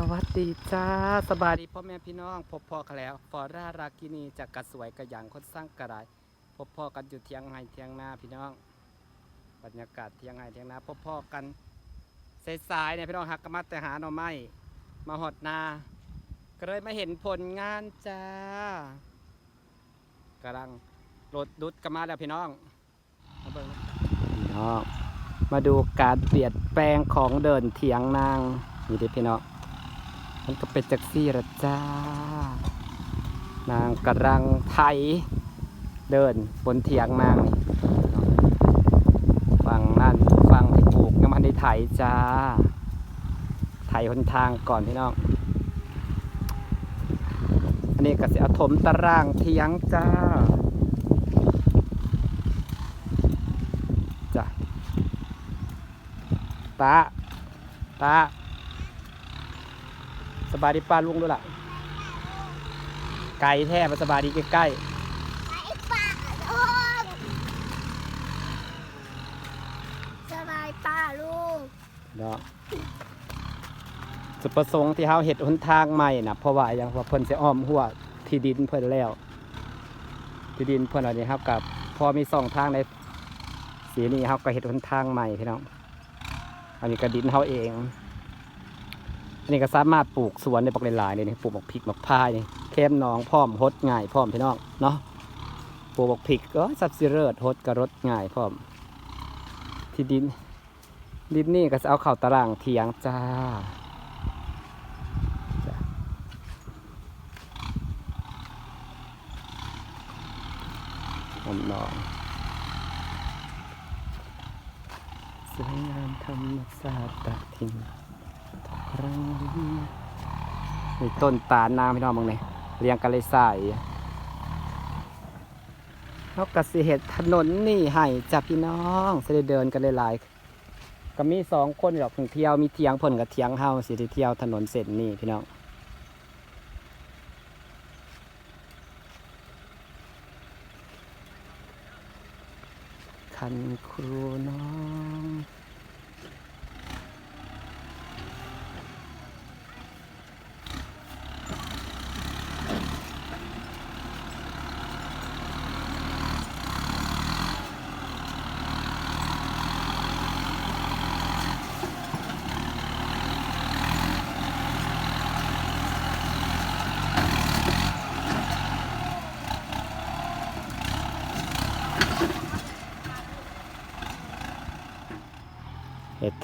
สวัสดีจ้าสบายดีพ่อแม่พี่น้องพบพ่อกันแล้วฟอร่ารากินีจากกระสวยกระหยังคนสร้างกระไรพบพ่อกันอยู่เทียงไห้เทียงนาพี่น้อง บรรยากาศเทียงไห้เทียงนาพบพ่อกันสายๆเนี่ยพี่น้องหักกนมาแต่หาหน่อไม้มาหดนาก็เลยมาเห็นผลงานจ้ากำลังรถดุดกันมาแล้วพี่น้องมาเบิ่งพี่น้องมาดูการเปลี่ยนแปลงของเดินเถียงนางนี่ดิพี่น้อง มันก็เป็นจักซี่ละจ้า นางกำลังไถเดินบนเถียงนางนี่ฝั่งนั่นฝั่งที่ปลูกยังมันได้ไถจ้า ไถหนทางก่อนพี่น้อง อันนี้ก็สิเอาถมตารางเถียงจ้าจ้ะตาตา บายดีป้าลุงด้วยล่ะ ไก่แท้มาสบายดีใกล้ไอ้ปลาโอ้สบายป้าลุงๆเนาะจุดประสงค์ที่เฮาเฮ็ดหนทางใหม่นะเพราะว่าอย่างว่าเพิ่นสิอ้อมหัวที่ดินเพิ่นแล้ว ที่ดินเพิ่นอันนี้เฮากับพอมีสองทางในสีนี้เฮาก็เฮ็ดหนทางใหม่พี่น้องอันนี้ก็ดินเฮาเอง อันนี้ก็สามารถปลูกสวนได้บักหลายๆเลยนี่ปลูกบักพริกบักพายนี่เข้มหนองพร้อมฮดง่ายพร้อมพี่น้องเนาะปลูกบักพริกก็สับสิเริดฮดกระรดง่ายพร้อม ที่ดิน ดินนี่ก็จะเอาเข่าตารางเทียงจ้าผมน้องสวยงามธรรมศาสตร์ตะทินทุกครั้ง นี่ต้นตาลน้ำพี่น้องมึงเนี่ยเรียงกันเลยใส่เขากสิเหตุถนนนี่ให้จ้ะพี่น้องจะได้เดินกันหลายๆก็มีสองคนหรอกถึงเที่ยวมีเทียงเพ่นกับเทียงเฮาสิเที่ยวถนนเส้นนี้พี่น้องคันครูน้อง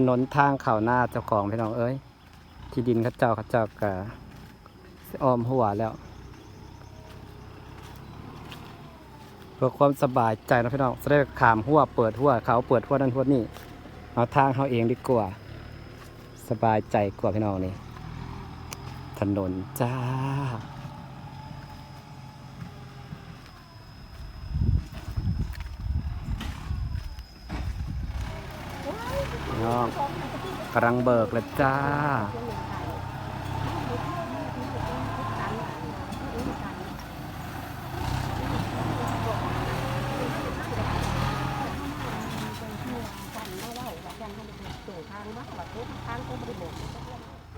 ถนนทางเข่าหน้าเจ้าของพี่น้องเอ้ย ที่ดินเขาเจ้าเขาเจ้ากะอ้อมหัวแล้ว เพื่อความสบายใจนะพี่น้องจะได้ขามหัวเปิดหัวเขาเปิดหัวนั่นหัวนี่เอาทางเขาเองดีกว่า สบายใจกว่าพี่น้องนี่ถนนจ้า น้องกำลังเบิกแล้วจ้า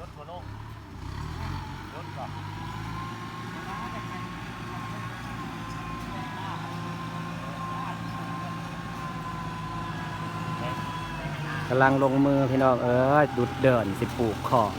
รถโมโนรถก่อน กำลังลงมือพี่น้องเออดุดเดินสิปลูกของ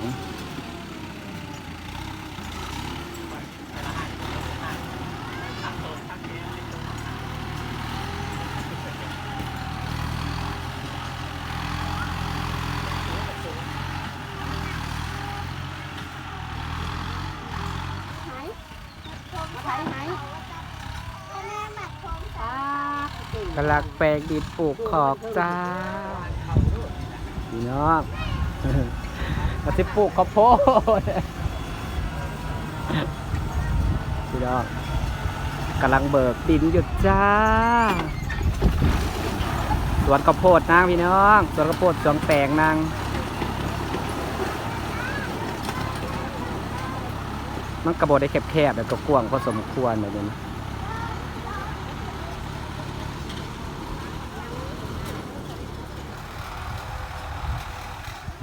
ไหนไหนไหนแม่มักผมป้ากำลังแปลงดินปลูกขอกจ้า พี่น้องมาสิปลูกข้าวโพดพี่น้องกำลังเบิกดินหยุดจ้า สวนข้าวโพดนางพี่น้อง สวนข้าวโพดสวนแปลงนางมันกระโบได้แคบๆแล้วก็กว้างพอสมควรแบบนี้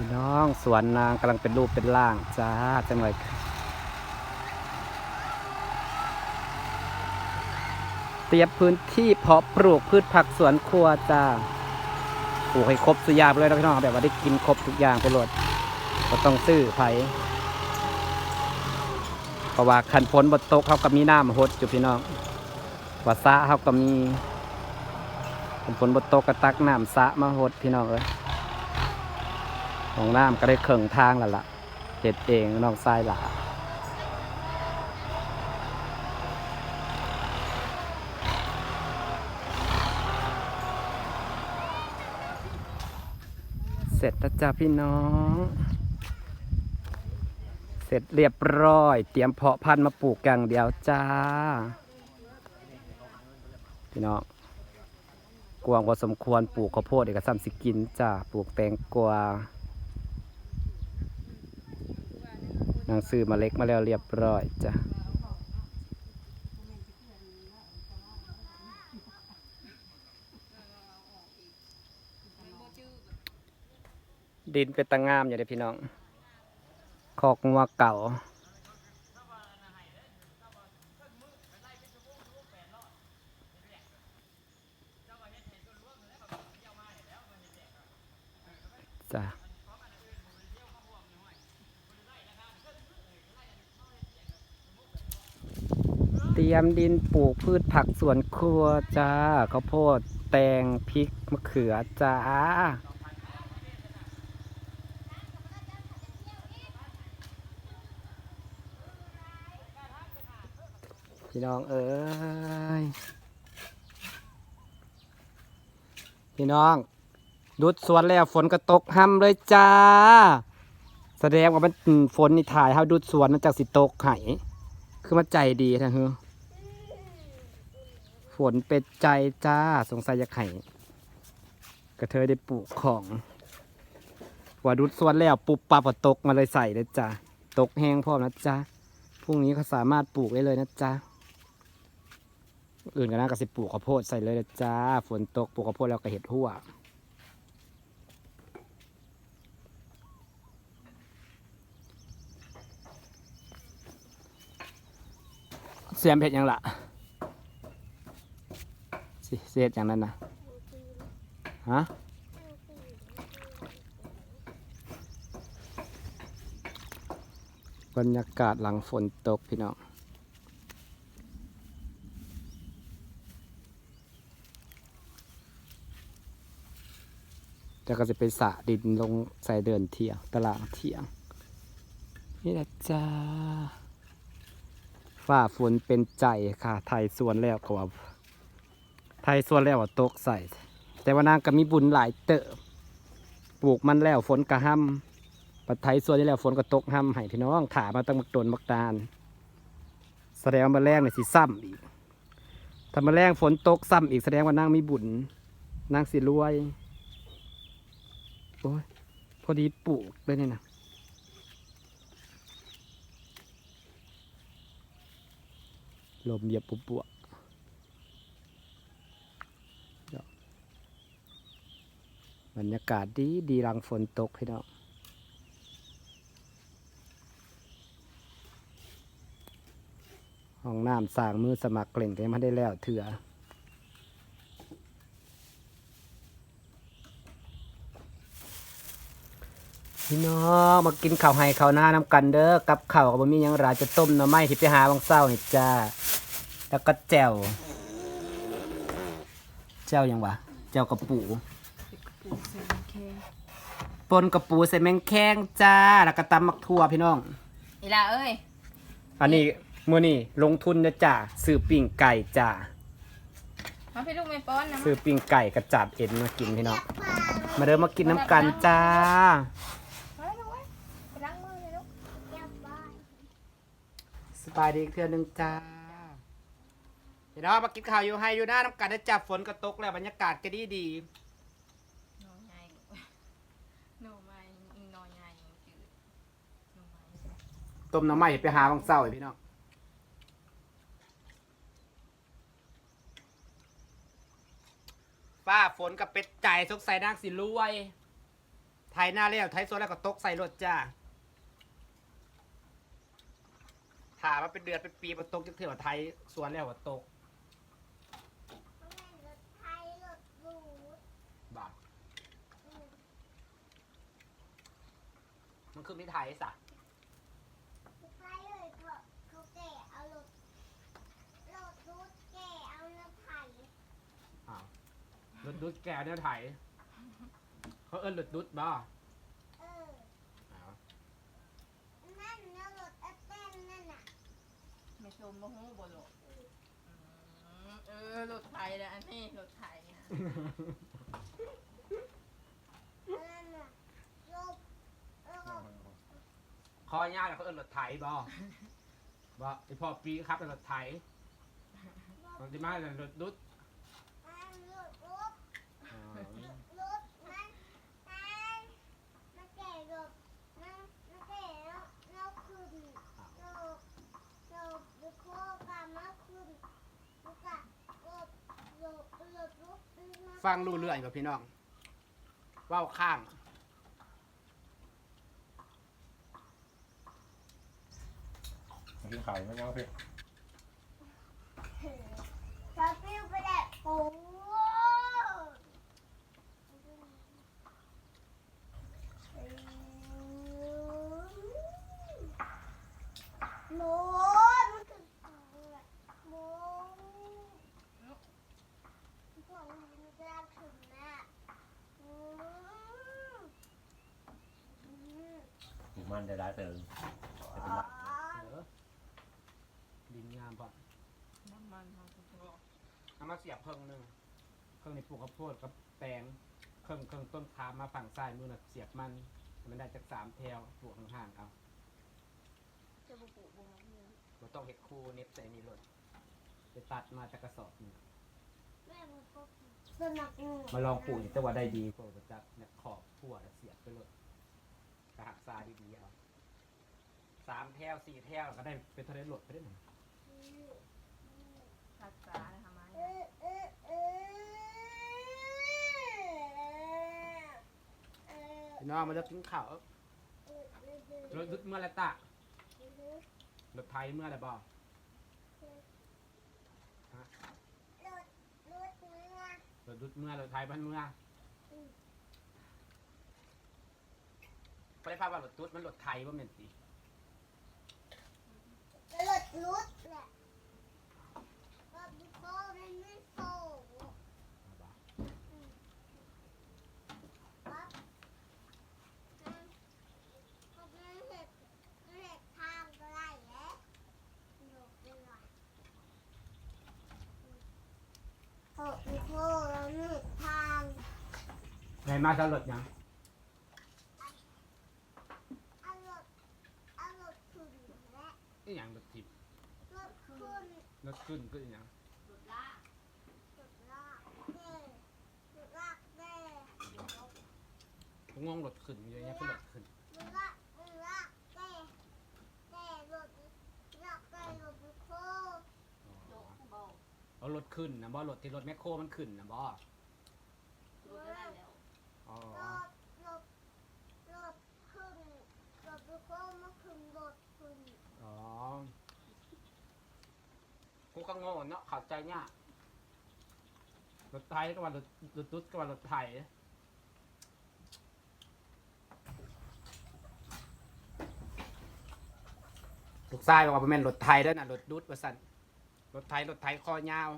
พี่น้องสวนนางกำลังเป็นรูปเป็นร่างจ้าจังเลยเตรียมพื้นที่เพาะปลูกพืชผักสวนครัวจ้าปลูกให้ครบสุดอยางไปเลยนะพี่น้องแบบว่าได้กินครบทุกอย่างไปหมดก็ต้องซื้อไผเพราะว่าคันฝนบดตกเขาก็มีน้ำหดอยู่พี่น้องว่าสะเขาก็มีคันฝนบดตกก็ตักน้ำสะมาหดพี่น้องเอ้ย ของน้ำก็ได้เข่งทางแล้วล่ะเห็ดเองน้องทรายหลาเสร็จแล้วจ้าพี่น้อง เสร็จเรียบร้อย เตรียมเพาะพันธุ์มาปลูกอย่างเดียวจ้า พี่น้องกวางพอสมควรปลูกข้าวโพดเอกซ้ำสิกินจ้า ปลูกแตงกวา นางซื้อมาเล็กมาแล้วเรียบร้อยจ้ะดินเป็นตะงงามอยู่เด้อพี่น้อง คอกงัวเก่า เตรียมดินปลูกพืชผักสวนครัวจ้าข้าวโพดแตงพริกมะเขือจ้าพี่น้องเอ้ยพี่น้องดุดสวนแล้วฝนก็ตกห้ำเลยจ้า แสดงว่ามันฝนนี่ถ่ายเฮาดุดสวนมันจากสิตกไห้คือมาใจดีนะเฮ้อ ฝนเป็นใจจ้าสงสัยอยากไห้กระเทยได้ปลูกของว่าดุดสวนแล้วปุบปับก็ตกมาเลยใส่เลยจ้าตกแห้งพร้อมนะจ้าพรุ่งนี้ก็สามารถปลูกได้เลยนะจ้าอื่นก็น่าก็สิปลูกข้าวโพดใส่เลยนะจ้าฝนตกปลูกข้าวโพดแล้วก็เห็ดหัวเสียมเผ็ดยังล่ะ เสียดอย่างนั้นนะฮะบรรยากาศหลังฝนตกพี่น้องจะก็จะไปสะดินลงใส่เดินเที่ยงตลาดเที่ยง นี่แหละจ้าฝ้าฝนเป็นใจค่ะ ไทยสวนแล้วกว่า ไทยส่วนแล้วตกใส่ แต่ว่านางก็มีบุญหลายเติบปลูกมันแล้วฝนกระห้ำปัดไทยส่วนนี่แล้วฝนก็ตกห้ำให้พี่น้องถามาตั้งมักโดนมักดานแสดงมาแรงเนี่ยสิซ้ำอีกถ้ามาแรงฝนตกซ้ำอีกแสดงว่านางมีบุญนางสิรวยโอ้ยพอดีปลูกเลยนี่นะลมเหยียบปุ๊บปัวเดี๋ยว บรรยากาศดีดีหลังฝนตกพี่น้องห้องน้ำสร้างมือสมัครเกล่งแต่ยังไม่ได้แล้วเถื่อพี่น้องมากินข้าวให้ข้าวหน้าน้ำกันเด้อกับข้าวกับบะหมี่ยังราจะต้มหน่อไม้ที่ไปหาบางเศร้านี่จ้าแล้วก็แจ่วแจ่วยังวะแจ่วกระปู ปนกระปูใส่แมงแข้งจ้า แล้วก็ตำมักทั่วพี่น้อง อีลาเอ้ย อันนี้มือนี่ลงทุนนะจ้าซื้อปิ้งไก่จ้ามาพี่ลูกไม่ป้อนนะซื้อปิ้งไก่กระจับเอ็นมากินพี่น้อง มาเดินมากินน้ำกันจ้า มาแล้วลูกเอ้ยไปล้างมือเลยลูกสบายดีอีกเทื่อหนึงจ้า พี่น้องมากินข้าวอยู่ให้อยู่หน้าน้ำกันนะจ้าฝนก็ตกแล้วบรรยากาศก็ดีดี หน่อใหญ่หน่อไม้หน่อใหญ่จืดหน่อไม้ ต้มน้ำไม้ไปหาบางเศร้าให้พี่น้องฟ้าฝนกับเป็ดใจสกใส่นางสิรวยแถไทยหน้าแล้วไทยสวนแล้วก็ตกใส่รถจ้าถามว่าเป็นเดือนเป็นปีมาตกจะเถื่อว่าไทยสวนแล้วว่าตกก็แม่รถไทยรถหรูบาทอืมมันคือไม่ไทยสะรถไทยเลยเขาเขาแก่เอารถรถรถแก่เอารถไถ อ้าวรถดุด แกเนี่ยไทยเขาเอิ้นรถดุดบ่เอออ้าวนั่นแล้วรถแอปเปิ้ลนั่นน่ะไม่ชมบ่ฮู้บ่โลกอืมเออรถไทยแล้วอันนี้รถไทยนะนั่นน่ะรถแล้วก็คอยาวแล้วเขาเอิ้นรถไทยบ่บ่ไอพอปีครับเป็นรถไทยมันจะมาเป็นรถดุดนั่นรถรถ อ๋อ รถมันมันมันแก่รถมันมันแก่แล้วแล้วขึ้นเราเราดูโคกันมาขึ้นแล้วก็รถรถรถรถมา ฟังรู้เรื่องกับพี่น้องเว้าข้างกินข่าวไม่ยังสิเราปิ้วไปแหละโอ้โน้มันถึงโน้พวกมันจะถึงนะอืมอืม ถูก มันได้ได้เติมจะเป็นอ๋อหลักเออดินงามพอน้ำมันเฮาทุกโลกเอามาเสียบเครื่องหนึ่งเครื่องในปลูกข้าวโพดกับแตงเครื่องเครื่องต้นขามาฝั่งซ้ายมือน่ะเสียบมันให้มันได้จากสามแถวปลูกห่างๆเอาจะบ่ปลูกบ่มาเนี่ยเราต้องเห็ดคู่เน็บใส่นี่รถไปตัดมาจากกระสอบนี่แม่มันก็สนับสนุน มาลองปลูกนี่แต่ว่าได้ดีกว่าประจักเนี่ยขอบพั่วแล้วเสียบไปเลย กระหักซาดีๆเอาสามแถวสี่แถวก็ได้เป็นเทะเลหลดไปได้หนึ่งรักษาทำไมเออเออเออเออพี่น้องมาเลิกกินข้าวเออเออเออรถดึกเมื่อไรตะรถไทยเมื่อไรบ่รถรถเรือรถดุดเมื่อรถไทยมันเมื่อ ไม่ได้ภาพว่ารถดุดมันรถไทยว่าเหม็นสิรถรถแหละรถบุคคลมันไม่โซ่ครับเขาไม่เห็ดไม่เห็ดทางก็ได้แล้วหนูเป็นไรโอ้โหเราไม่เห็ดทางไงมาจะรถยัง เอารถเอารถขึ้นและ นี่อย่างรถทิพ รถขึ้น รถขึ้นก็อย่างรถลากแม่รถลากแม่ผมงงรถขึ้นอยู่อย่างเงี้ยเป็นรถขึ้นรถลากรถลากแม่แม่รถลากแม่รถบุคคลโลกบ่เอารถขึ้นนะบ่รถที่รถแมคโครมันขึ้นนะบ่ รถได้แล้ว อ๋อ รถรถรถขึ้นรถบุคคลมาขึ้นรถขึ้น อ๋อ ก็โง่เนาะเข้าใจเนี่ยากรถไทยก็ว่ารถรถตุ๊ดก็ว่ารถไทยลูกชายบอกว่าบ่แม่นรถไทยเด้วยนะรถดุดว่าสั่นรถไทยรถไทยคอยาว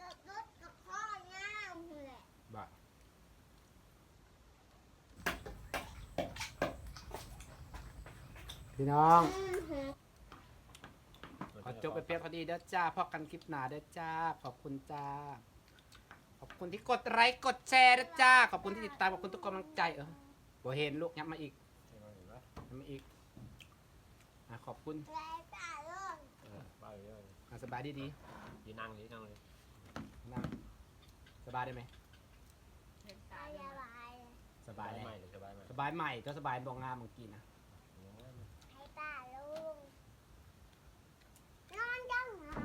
รถรถกับพ่อย่างแหละ บ่า พี่น้องอือหือขอจบไปเพียงพอดีเด้อจ้าพอกันคลิปหน้าเด้อจ้า ขอบคุณจ้า ขอบคุณที่กดไลค์กดแชร์เด้อจ้า ขอบคุณที่ติดตามขอบคุณทุกกำลังใจเออบ่เห็นลูกยับมาอีกยับมาอีกอะขอบคุณแล้จ่าลงไปเลยอะสบายดีดียีนั่งนี้นั่งเลยๆนั่งสบายได้ไหมเด็กไปตายยาบายสบายใหได้ม่เลยสบายใหม่ สบายใหม่ก็สบายบองงามเมื่อกี้นะ ล่ะลุงนอนจังหรอ